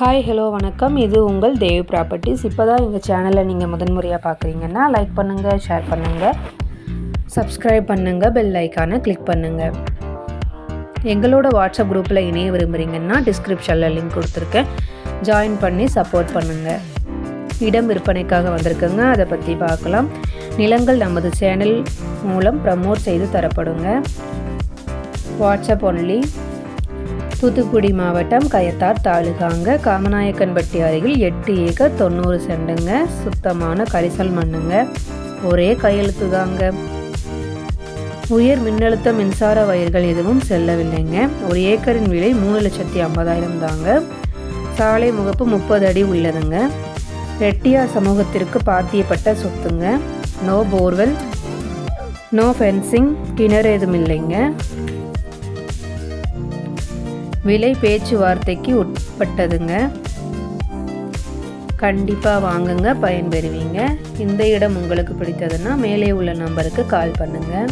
Hi hello வணக்கம். இது உங்கள் தேவ் ப்ராப்பர்ட்டிஸ் இப்போ தான் எங்கள் சேனலை நீங்கள் முதன்முறையாக பார்க்குறீங்கன்னா லைக் பண்ணுங்கள் ஷேர் பண்ணுங்கள் சப்ஸ்கிரைப் பண்ணுங்கள் பெல் ஐக்கானை கிளிக் பண்ணுங்கள் எங்களோட வாட்ஸ்அப் குரூப்பில் இணைய விரும்புகிறீங்கன்னா டிஸ்கிரிப்ஷனில் லிங்க் கொடுத்துருக்கேன். ஜாயின் பண்ணி சப்போர்ட் பண்ணுங்கள் இடம் விற்பனைக்காக வந்திருக்குங்க. அதை பற்றி பார்க்கலாம். நிலங்கள் நமது சேனல் மூலம் ப்ரமோட் செய்து தரப்படுங்க. வாட்ஸ்அப் ஒன்லி தூத்துக்குடி மாவட்டம் கயத்தார் தாலுகாங்க காமநாயக்கன்பட்டி அருகில் எட்டு ஏக்கர் தொண்ணூறு செண்டுங்க. சுத்தமான கரிசல் மண்ணுங்க. ஒரே கையெழுத்து தாங்க உயர் மின்னழுத்த மின்சார வயர்கள் எதுவும் செல்லவில்லைங்க. ஒரு ஏக்கரின் விலை மூணு லட்சத்தி ஐம்பதாயிரம் தாங்க. சாலை முகப்பு முப்பது அடி உள்ளதுங்க. ரெட்டியார் சமூகத்திற்கு பாத்தியப்பட்ட சொத்துங்க. நோ போர்வெல் நோ ஃபென்சிங் கிணறு எதுவும் இல்லைங்க. விலை பேச்சுவார்த்தைக்கு உட்பட்டதுங்க. கண்டிப்பாக வாங்குங்க பயன்பெறுவீங்க. இந்த இடம் உங்களுக்கு பிடித்ததுன்னா மேலே உள்ள நம்பருக்கு கால் பண்ணுங்கள்